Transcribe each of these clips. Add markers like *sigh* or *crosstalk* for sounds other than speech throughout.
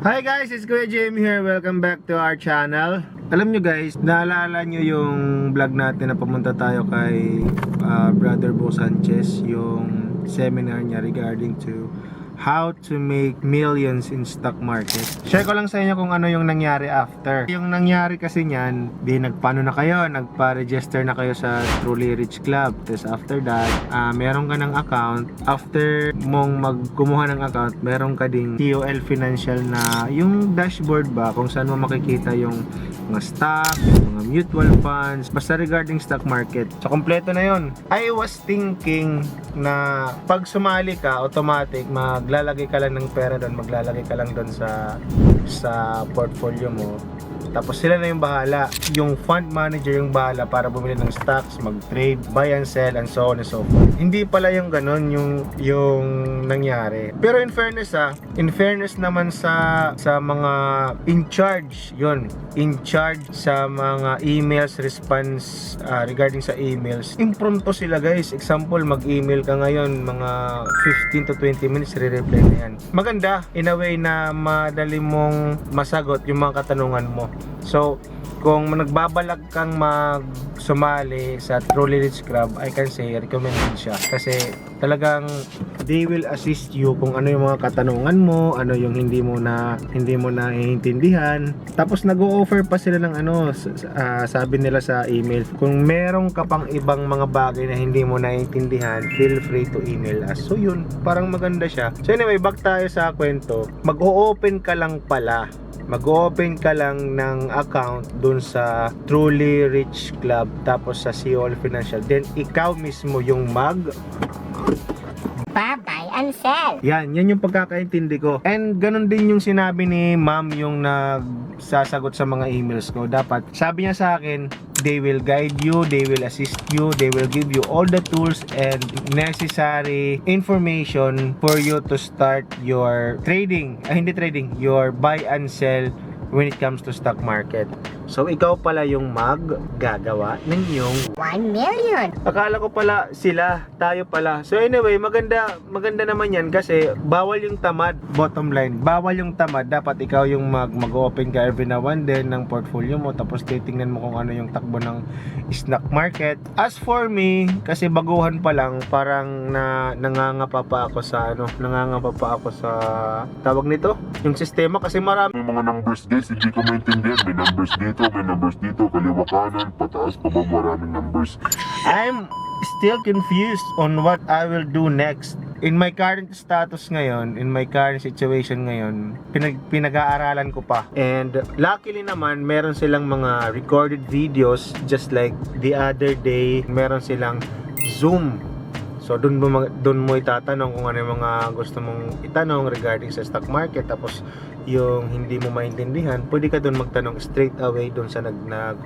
Hi guys, it's Kuya Jamie here. Welcome back to our channel. Alam nyo guys, naalala nyo yung vlog natin na pumunta tayo kay uh, Brother Bo Sanchez, yung seminar niya regarding to how to make millions in stock market. Share ko lang sa inyo kung ano yung nangyari after. Yung nangyari kasi niyan, di nagpano na kayo, nagpa-register na kayo sa Truly Rich Club. Tapos after that, ah, meron ka ng account. After mong magkumuha ng account, meron ka ding TOL Financial na yung dashboard ba kung saan mo makikita yung mga stock, mga mutual funds, basta regarding stock market. So, kompleto na yon. I was thinking na pag sumali ka, automatic, maglalagay ka lang ng pera doon, maglalagay ka lang doon sa sa portfolio mo. Tapos sila na yung bahala. Yung fund manager yung bahala para bumili ng stocks, mag-trade, buy and sell, and so on and so forth. Hindi pala yung ganun yung, yung nangyari. Pero in fairness ah, in fairness naman sa sa mga in charge, yun, in charge sa mga emails response ah, regarding sa emails. Impronto sila guys. Example, mag-email ka ngayon, mga 15 to 20 minutes, re-reply na yan. Maganda, in a way na madali mong masagot yung mga katanungan mo. So, kung nagbabalag kang mag sumali sa Truly Rich Club, I can say recommended siya kasi talagang they will assist you kung ano yung mga katanungan mo, ano yung hindi mo na hindi mo na iintindihan. Tapos nag-o-offer pa sila ng ano, ah, sabi nila sa email, kung meron ka pang ibang mga bagay na hindi mo naiintindihan, feel free to email us. So yun, parang maganda siya. So anyway, back tayo sa kwento. Mag-o-open ka lang pala mag-open ka lang ng account dun sa Truly Rich Club tapos sa Seoul Financial. Then ikaw mismo yung mag Buy and sell. yan, yan yung pagkakaintindi ko. And ganun din yung sinabi ni ma'am yung nagsasagot sa mga emails ko. Dapat sabi niya sa akin they will guide you, they will assist you, they will give you all the tools and necessary information for you to start your trading, ah, hindi trading, your buy and sell when it comes to stock market. So, ikaw pala yung maggagawa ng iyong 1 million. Akala ko pala sila, tayo pala. So anyway, maganda maganda naman 'yan kasi bawal yung tamad. Bottom line, bawal yung tamad. Dapat ikaw yung mag mag-open ka every now and then ng portfolio mo tapos titingnan mo kung ano yung takbo ng stock market. As for me, kasi baguhan pa lang, parang na nangangapa pa ako sa ano, nangangapa pa ako sa tawag nito, yung sistema kasi marami May mga numbers guys, hindi ko maintindihan. May numbers dito, may numbers dito, kaliwa kanan, pataas pa ba maraming numbers. I'm still confused on what I will do next. In my current status ngayon, in my current situation ngayon, pinag pinag-aaralan ko pa. And luckily naman, meron silang mga recorded videos just like the other day, meron silang Zoom. So doon mo doon mo itatanong kung ano yung mga gusto mong itanong regarding sa stock market tapos yung hindi mo maintindihan, pwede ka doon magtanong straight away doon sa nag nag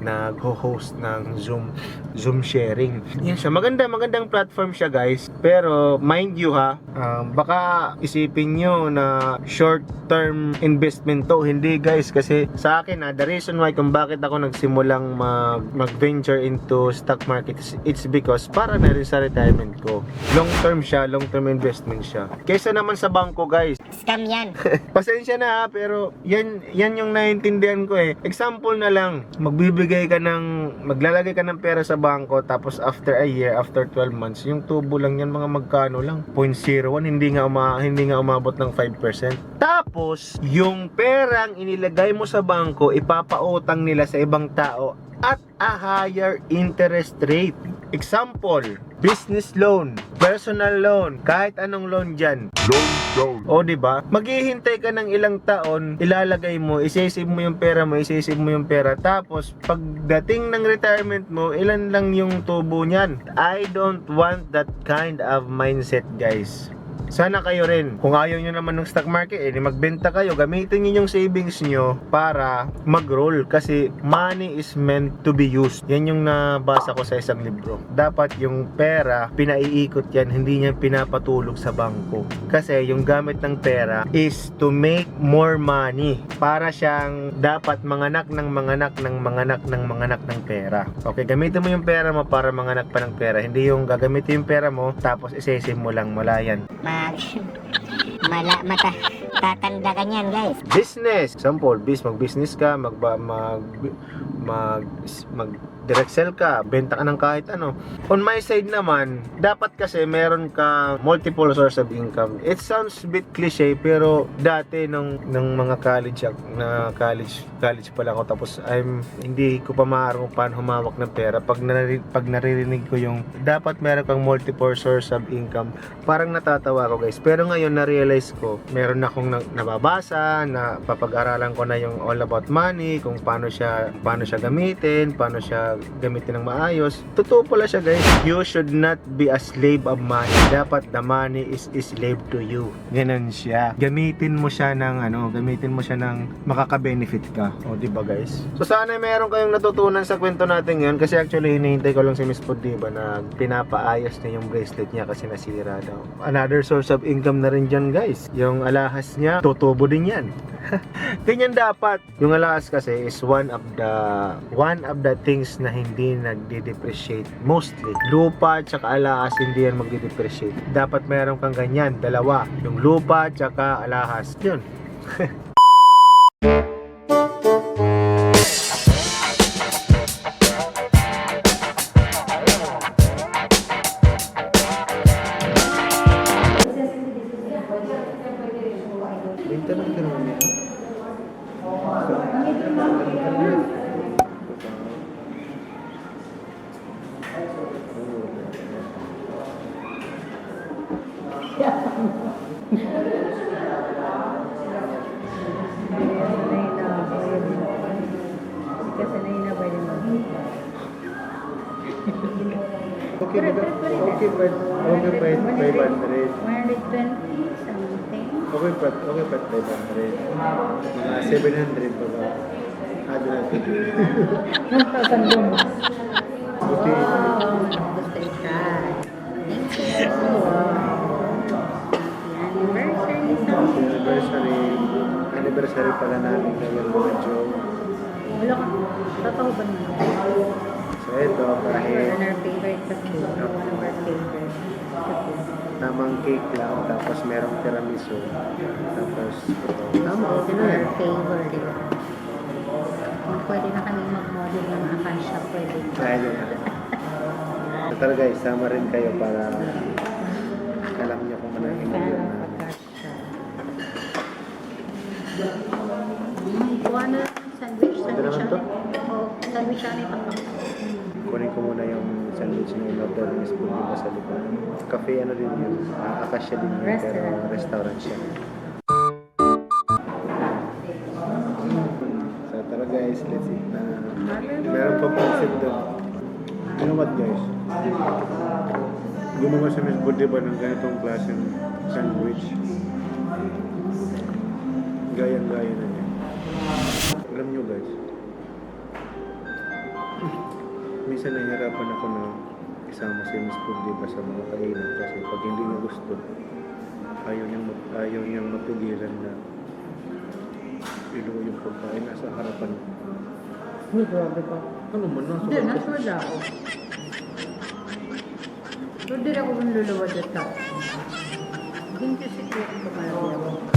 nag-host ng Zoom Zoom sharing. Yan siya. Maganda, magandang platform siya, guys. Pero mind you ha, um, baka isipin nyo na short term investment to. Hindi, guys, kasi sa akin ha, the reason why kung bakit ako nagsimulang mag mag-venture into stock market it's because para na rin sa retirement ko. Long term siya, long term investment siya. Kaysa naman sa bangko, guys, Scam yan. *laughs* Pasensya na ha, pero yan, yan yung naiintindihan ko eh. Example na lang, magbibigay ka ng, maglalagay ka ng pera sa bangko, tapos after a year, after 12 months, yung tubo lang yan, mga magkano lang. 0.01, hindi nga, uma, hindi nga umabot ng 5%. Tapos, yung perang inilagay mo sa bangko, ipapautang nila sa ibang tao at a higher interest rate. Example, business loan, personal loan, kahit anong loan dyan. Loan down. O, di ba? Maghihintay ka ng ilang taon, ilalagay mo, isisave mo yung pera mo, isisave mo yung pera. Tapos, pagdating ng retirement mo, ilan lang yung tubo niyan. I don't want that kind of mindset, guys. Sana kayo rin. Kung ayaw nyo naman ng stock market, eh, magbenta kayo. Gamitin nyo yung savings nyo para mag-roll. Kasi money is meant to be used. Yan yung nabasa ko sa isang libro. Dapat yung pera, pinaiikot yan. Hindi niya pinapatulog sa bangko. Kasi yung gamit ng pera is to make more money. Para siyang dapat manganak ng manganak ng manganak ng manganak ng pera. Okay, gamitin mo yung pera mo para manganak pa ng pera. Hindi yung gagamitin yung pera mo tapos isesave mo lang. Wala yan. Mag... Mala, mata, Tatanda ka niyan, guys. business. Example, bis mag-business ka, mag mag mag mag direct sell ka, benta ka ng kahit ano. On my side naman, dapat kasi meron ka multiple source of income. It sounds a bit cliche pero dati nung nung mga college na college college pa lang ako tapos I'm hindi ko pa maaari kung paano humawak ng pera pag naririnig, pag naririnig ko yung dapat meron kang multiple source of income parang natatawa ako guys pero ngayon na-realize ko meron akong na- nababasa na papag-aralan ko na yung all about money kung paano siya paano siya gamitin paano siya gamitin ng maayos. Totoo pala siya guys. You should not be a slave of money. Dapat the money is a slave to you. Ganun siya. Gamitin mo siya ng ano gamitin mo siya ng makaka-benefit ka. O di ba guys? So sana meron kayong natutunan sa kwento natin ngayon kasi actually hinihintay ko lang si Miss Podiba na pinapaayos niya yung bracelet niya kasi nasira daw. Another source of income na rin dyan guys. Yung alahas niya tutubo din yan. *laughs* Ganyan dapat. Yung alahas kasi is one of the one of the things na hindi nagde-depreciate. Mostly. Lupa at saka alahas hindi yan magde-depreciate. Dapat meron kang ganyan dalawa. Yung lupa at saka alahas. Yun *laughs* Okay, but okay, but okay, but 500. 120 something. Okay, but okay, but 500. Mga 700 pa ba? Doon natin. 1,000 bonus. Buti. Wow, gusto i-try. Thank you. Happy anniversary sa Happy anniversary. Anniversary pala namin ngayon mga Joe. Wala ka. Totoo ba naman? So ito, kahit One our favorite kasi. One of our favorite kasi. tamang cake lang, tapos merong tiramisu. Tapos, tama, okay na yan. our favorite. Kung pwede na kami mag-model ng Akansha, pwede. Dahil yun. So talaga, isama rin kayo para alam niyo kung ano yung Fan model of na. Mm, kuha na sandwich. Pwede naman to? Oo, sandwich ano ito. Kunin ko muna yung sandwich na yung order ni Miss Pudita sa likod. Cafe ano din yun. Uh, Akasha din yun, pero Restaurant. restaurant siya. So tara guys, let's eat na. Meron pa pansit doon. You know what guys? Gumawa si Miss Pudita ng ganitong klaseng sandwich. Gayang-gaya na niya. Alam nyo guys, minsan nahihirapan ako na isama si Miss Pudita sa mga kainan kasi pag hindi niya gusto, ayaw niyang, mag- ayaw niyang mapigilan na iluwa yung pagkain nasa harapan. Uy, grabe ka. Ano man, nasa Hindi, nasa ako. Pero di ako kung luluwad ito. Hindi si Kuya ko malaki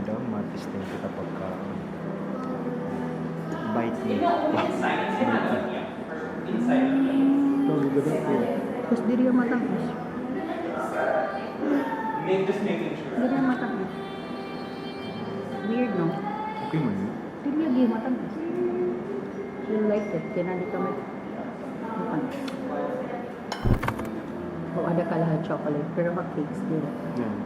daw, matisting kita pagka bite me. Ito, gagawin ko. Tapos di rin matangkos. Di rin matangkos. Weird, no? Okay man yun. Di rin yung matangkos. You like it. Kaya nandito may matangkos. O ada ka lahat chocolate. Pero ka cakes din. Yan.